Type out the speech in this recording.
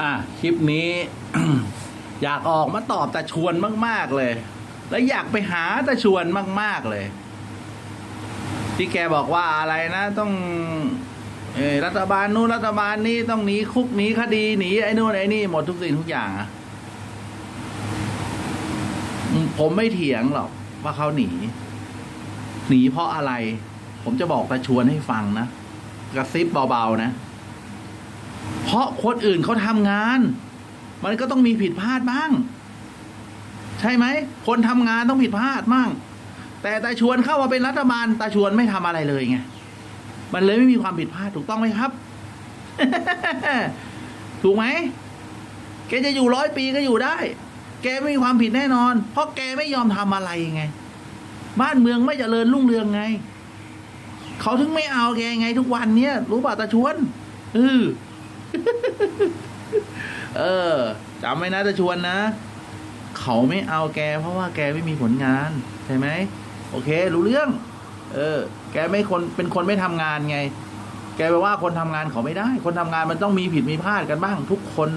อะคลิปนี้ อยากออกมาตอบแตาชวนมาก ๆเลย แล้วอยากไปหาแตาชวนมาก ๆเลย ที่แกบอกว่าอะไรนะ ต้องอรัฐบาลนู้นรัฐบาลนี้ต้องหนีคุกหนีคดีหนีไอ้นู่นไอ้นี่หมดทุกสิ่งทุกอย่างอะผมไม่เถียงหรอกว่าเขาหนี หนีเพราะอะไร ผมจะบอกแตาชวนให้ฟังนะ กระซิบเบาๆนะ เพราะคนอื่นเขาทำงาน มันก็ต้องมีผิดพลาดบ้าง ใช่ไหม คนทำงานต้องผิดพลาดบ้าง แต่ตาชวนเข้ามาเป็นรัฐบาลตาชวนไม่ทำอะไรเลยไงมันเลยไม่มีความผิดพลาดถูกต้องไหมครับ ถูกไหมแกจะอยู่ร้อยปีก็อยู่ได้ แกไม่มีความผิดแน่นอน เพราะแกไม่ยอมทำอะไรไง บ้านเมืองไม่เจริญรุ่งเรืองไง เขาถึงไม่เอาแกไงทุกวันเนี้ยรู้ป่ะตาชวนเออ เออจำไว้นะจะชวนนะ เขาไม่เอาแก เพราะว่าแกไม่มีผลงาน ใช่ไหมโอเค รู้เรื่อง เออ แกไม่คนเป็นคนไม่ทำงานไง แกไปว่าคนทำงานเขาไม่ได้ คนทำงานมันต้องมีผิดมีพลาดกันบ้างทุกคน